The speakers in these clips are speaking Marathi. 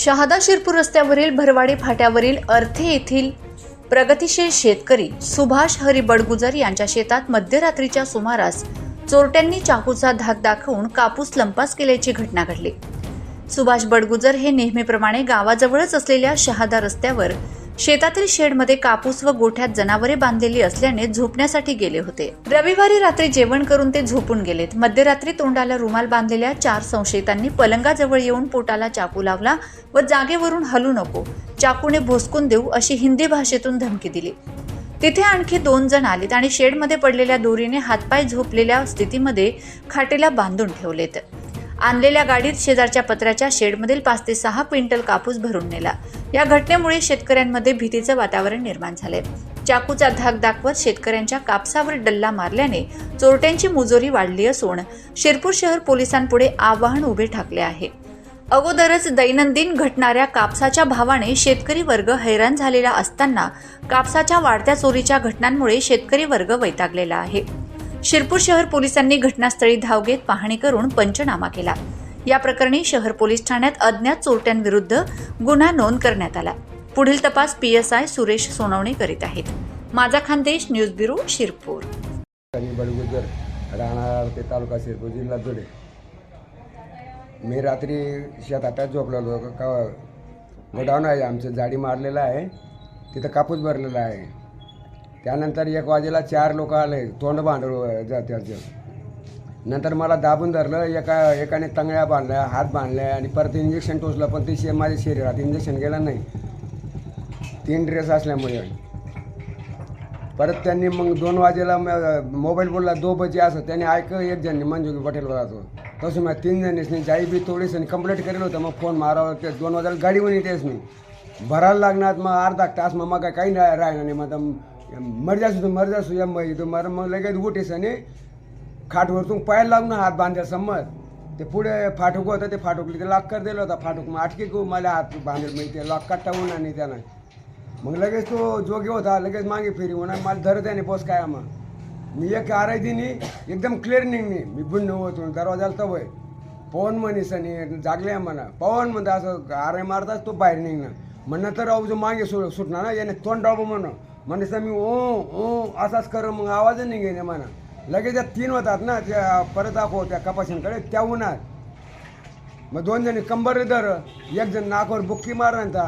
शहादा शिरपूर रस्त्यावरील भरवाडी फाट्यावरील अर्थे येथील प्रगतीशील शेतकरी सुभाष हरी बडगुजर यांच्या शेतात मध्यरात्रीच्या सुमारास चोरट्यांनी चाकूचा धाक दाखवून कापूस लंपास केल्याची घटना घडली. सुभाष बडगुजर हे नेहमीप्रमाणे गावाजवळच असलेल्या शहादा रस्त्यावर शेतातील शेडमध्ये कापूस व गोठ्यात जनावरे बांधलेली असल्याने झोपण्यासाठी गेले होते. रविवारी रात्री जेवण करून ते झोपून गेलेत. मध्यरात्री तोंडाला रुमाल बांधलेल्या चार संशयितांनी पलंगाजवळ येऊन पोटाला चाकू लावला व जागेवरून हलू नको चाकूने भोसकून देऊ अशी हिंदी भाषेतून धमकी दिली. तिथे आणखी दोन जण आलेत आणि शेडमध्ये पडलेल्या दोरीने हातपाय झोपलेल्या स्थितीमध्ये खाटेला बांधून ठेवलेत. आणलेल्या गाडीत शेजारच्या पत्र्याच्या शेडमधील पाच ते सहा क्विंटल कापूस भरून नेला. या घटनेमुळे शेतकऱ्यांमध्ये भीतीचं वातावरण निर्माण झालंय चाकूचा धाक दाखवत शेतकऱ्यांच्या कापसावर डल्ला मारल्याने चोरट्यांची मुजोरी वाढली असून शिरपूर शहर पोलिसांपुढे आव्हान उभे ठाकले आहे. अगोदरच दैनंदिन घटणाऱ्या कापसाच्या भावाने शेतकरी वर्ग हैराण झालेला असताना कापसाच्या वाढत्या चोरीच्या घटनांमुळे शेतकरी वर्ग वैतागलेला आहे. शिरपूर शहर पोलिसांनी घटनास्थळी धाव घेत पाहणी करून पंचनामा केला. या प्रकरणी शहर पोलीस ठाण्यात अज्ञात चोरट्यांविरुद्ध गुन्हा नोंद करण्यात आला. पुढील तपास पीएसआय सुरेश सोनवणे करीत आहेत. माझा खानदेश न्यूज ब्युरो शिरपूर. बडगुजर राहणार ते तालुका शिरपूर जिल्हा जुडे मी रात्री शेतात झोपलेलो का गोडाऊन आहे आमचं. जाडी मारलेलं आहे. तिथं कापूस भरलेला आहे. त्यानंतर एक वाजेला चार लोक आले तोंड बांधलं त्याचं नंतर मला दाबून धरलं एका एकाने तंगळ्या बांधल्या हात बांधल्या आणि परत इंजेक्शन टोचलं पण ते शे माझ्या शरीरात इंजेक्शन गेलं नाही. तीन ड्रेस असल्यामुळे. परत त्यांनी मग दोन वाजेला मोबाईल बोलला दो बजे असं. त्यांनी ऐक एक जण मंजू पटेल राहतो तसं मग तीन जणीसनी जाई बी थोडीस कंप्लीट करेल होतं मग फोन मारावं ते दोन वाजेला गाडी पण येतेच नाही. भरायला लागणार मग अर्धा तास मग मग काही नाही राहिलं नाही मग मर जासू तर मर जासू या मग इथं मर मग लगेच उठेस आणि खाटवरतून पाय लागून हात बांधायला समज ते पुढे फाटूक होता ते फाटुकली ते लॉक कर दिलं होता फाटूक मग आटकी को मला हात बांधेल मग ते लॉक काटावून आणि त्यानं मग लगेच तो जोगे होता लगेच मागे फेरी होणार मला धरत आहे पोस काय मग मी एक आराय दिनी एकदम क्लिअर निघणे मी बुंड होतो दरवाजाला तवय पवन म्हणे सनी जागले म्हणा पवन म्हणता असं आराय मारताच तो बाहेर निघणार म्हणणं नंतर अहो जो मागे सु सुटणार ना याने तोंड डाबू म्हण म्हणजे मी ओ ओ असाच कर मग आवाजच निघेने म्हणा लगेच त्या तीन होतात ना त्या परत दाखव त्या कपाशांकडे त्या उन्हात. मग दोन जणी कंबर धर एक जण नाकावर बुक्की मारता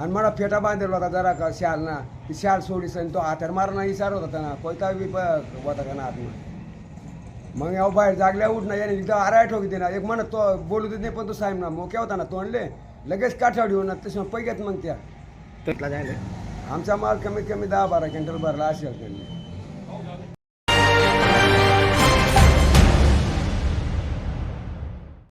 आणि मला फेटा बांधलेला होता जरा का शाल ना ती शाल सोडीस आणि तो हातार मारणं इशार होता त्यांना. कोयता बी होता का ना आतनं मग या बाहेर जागल्या उठ ना याने एकदा आराय ठोकी ना एक म्हणत तो बोलू देत नाही पण तो साहेब ना मोक्या होता ना तोंडले. लगेच काठावर येऊन तसे पैक्यात मग त्या. त्यातला जायला. आमचा माल कमीत कमी दहा बारा क्विंटल भरला असेल त्यांनी.